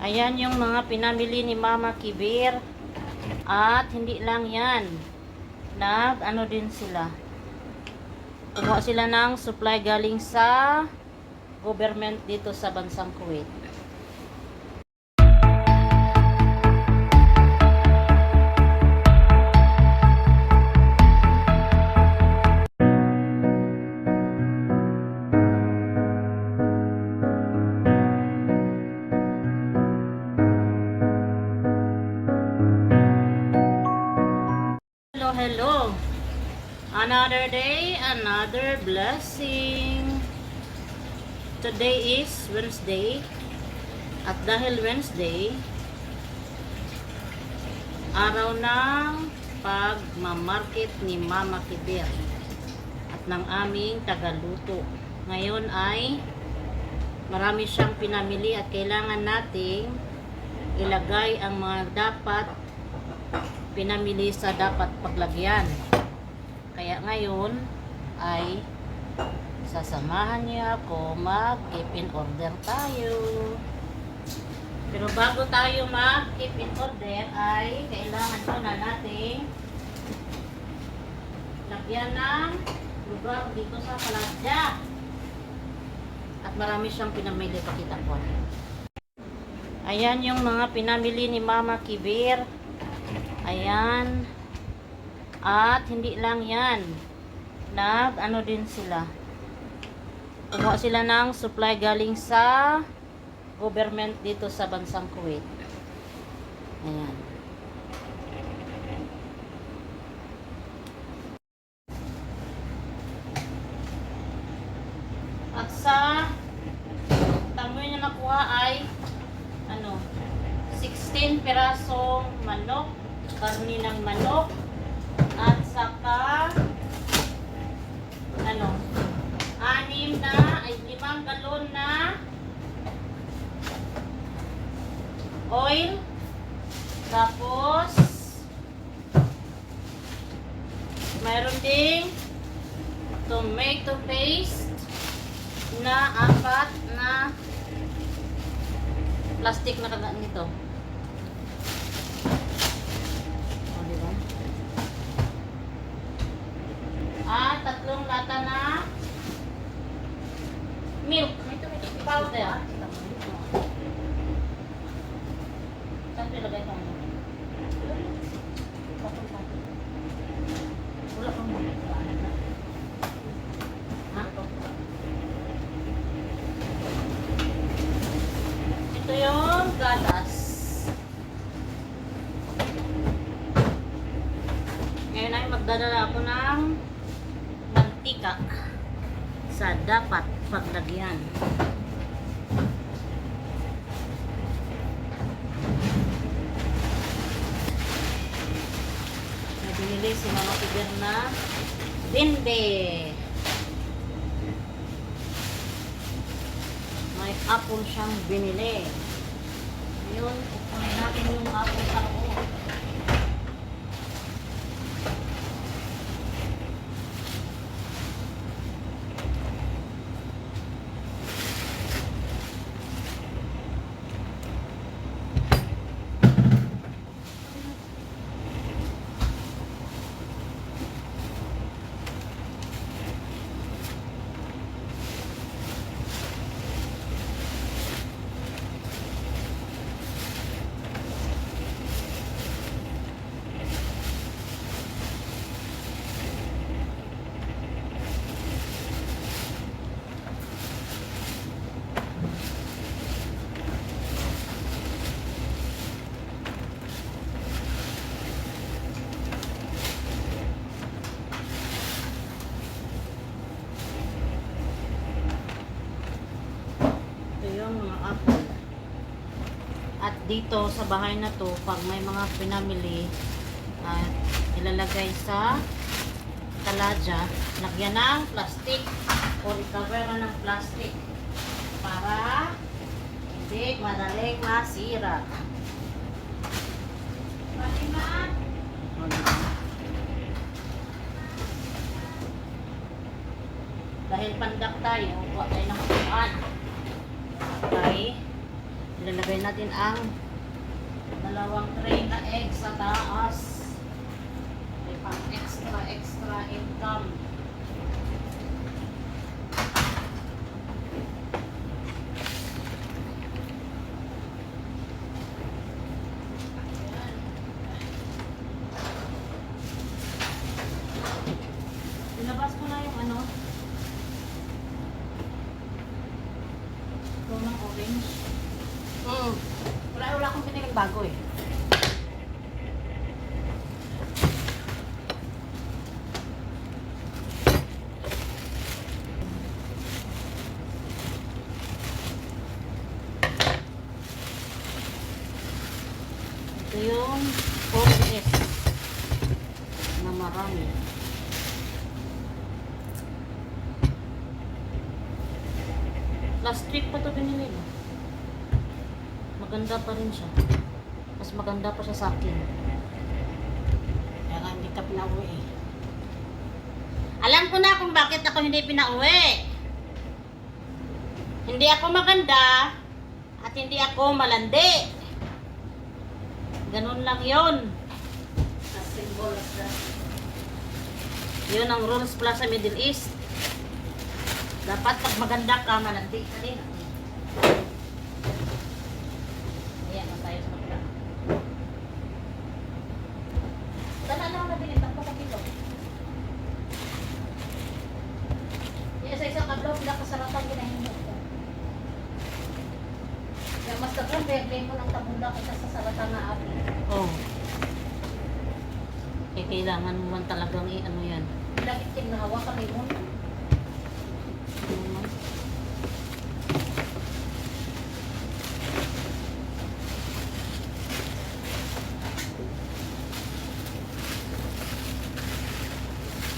Ayan yung mga pinamili ni Mama Kibir. At hindi lang yan. Nag, ano din sila. Kumuha sila ng supply galing sa government dito sa bansang Kuwait. Another day, another blessing. Today is Wednesday. At dahil Wednesday, araw ng pagmamarket ni Mama Kibir at ng aming tagaluto. Ngayon ay marami siyang pinamili at kailangan nating ilagay ang mga dapat pinamili sa dapat paglagyan. Kaya ngayon ay sasamahan niya ako mag-keep in order tayo. Pero bago tayo mag-keep in order ay kailangan muna nating lagyan ng lugar dito sa paladya. At marami siyang pinamili pakita ko. Ayan yung mga pinamili ni Mama Kibir. Ayan. At hindi lang yan. Nag, ano din sila. Kumuha sila ng supply galing sa government dito sa bansang Kuwait. Ayan. At sa tamoy na nakuha ay ano 16 pirasong manok, karni ng manok, saka ano anim na ay limang galon na oil tapos mayroon ding tomato paste na apat na plastic na kaga nito. O, di ba? At tatlong lata na milk powder. Saan ko ilagay ito? Wala kang Ha? Ito yung gatas. Ngayon ay magdadala ako ng mantika sa dapat paglagyan. May binili si Mama Tiger na binde. May apple siyang binili. Kukunin natin yung apple sa loob. Ito yung mga apple. At dito sa bahay na to, pag may mga pinamili, at ilalagay sa taladya, lagyan ng plastic o i-cover na ng plastic para hindi madaling masira. Diba? Dahil pandak tayo, huwag tayo ng Ilalagay natin ang dalawang tray na egg sa taas. May pang extra, extra income. Ayan. Ilabas ko na yung ano. Ito ng orange. Mm. Wala, piniling bago eh. Ito yung orange na marami. Last week pa to binili. Maganda pa rin siya. Mas maganda pa siya sa akin. Kaya nga hindi ka pinauwi eh. Alam ko na kung bakit ako hindi pinauwi. Hindi ako maganda at hindi ako malandi. Ganun lang yon. Yun ang rules pala sa Middle East. Dapat pag maganda ka, malandi ka din. Ayan, na tayo sa maganda. Sana lang na din, tapos sa kilo. Yan sa isang kablaw, pila kasaratan ginahimot ko. Kaya mas bebe mo ng tabunda kita sa saratan na api. Oo. Oh. Eh, kailangan mo man talagang i-ano yan. Lagit tinawa kami mo.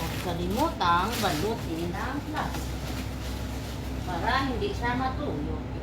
Huwag kalimutang balutin ang plastic para hindi siya matuyo.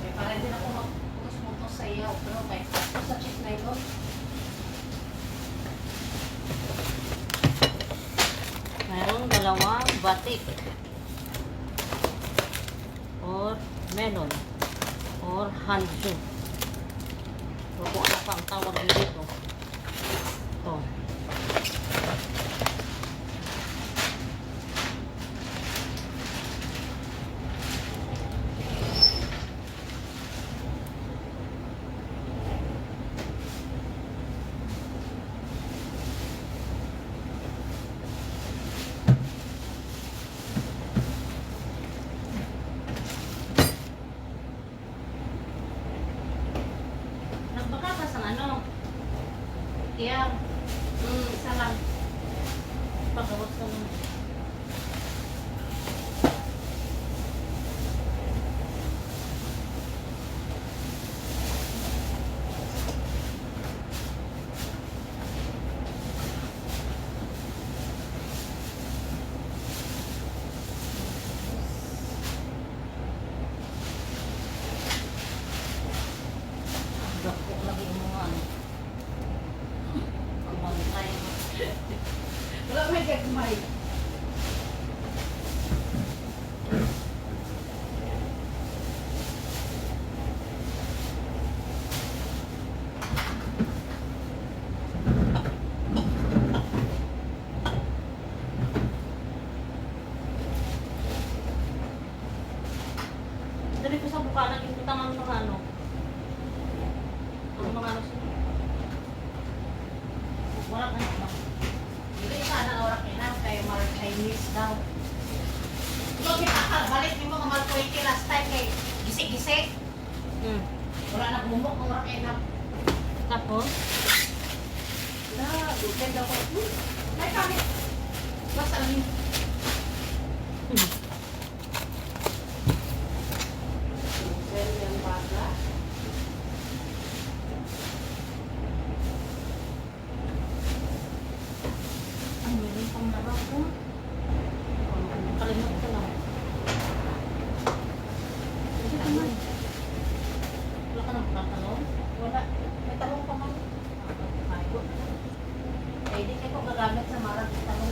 Eh, para din ako magputos-putos sa iyo. Pero kay sa cheese na ito. Batik or melon or hanjo. O kung ano pa ang tawag dito. Ito. แล้วไม่เก็บทำไม daw. Ikaw balik ni mo nga malkuwiti last time kay gisi-gisi. Hmm. Wala na bumok rock and up. Tapos, Na, dugay daw ko. Hmm, kami. Basta amin. hmm. Dugay yung baga. Ay, meron pang labaw ko. Kalimut ko na. Hindi ka man. Wala ka nang pagkakalong? Wala. May talong pa man. Ayaw. Eh, gagamit sa marang ako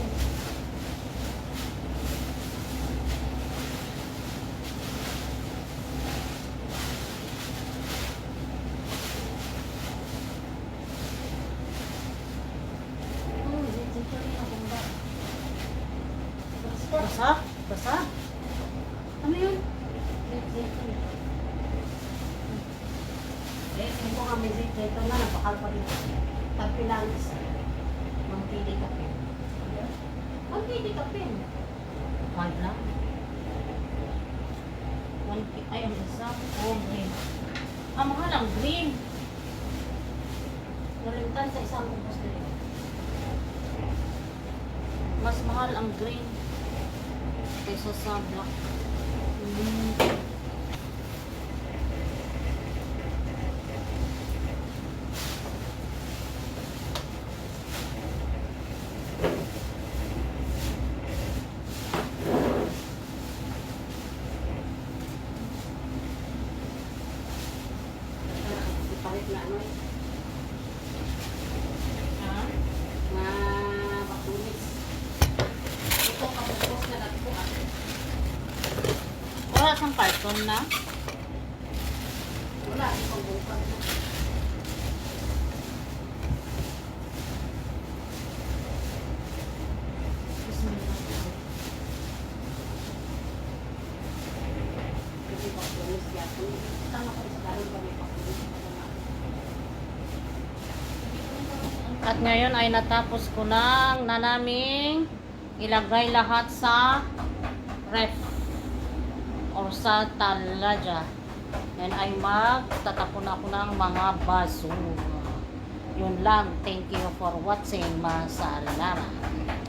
ba? Basa? Basa? Ano yun? Eh, kung ko kami dito, ito na, napakal pa dito. Tagpilang isa. Mangpili ka pin. Mangpili ka pin. Five lang. One, ki- ay, ang isa. Oh, green. Ah, mahal ang green. Nalimtan sa isang ubos dito. Mas mahal ang green kaysa sa black. Mm. Ipalit na ano eh. Ha? Na bakulis. Ito kapupos na natin ah. Carton na. Wala, ipang bukan na. At ngayon ay natapos ko nang na naming ilagay lahat sa ref sa talaga. Yan ay magtatapon ako ng mga basura. Yun lang. Thank you for watching. Masalamat.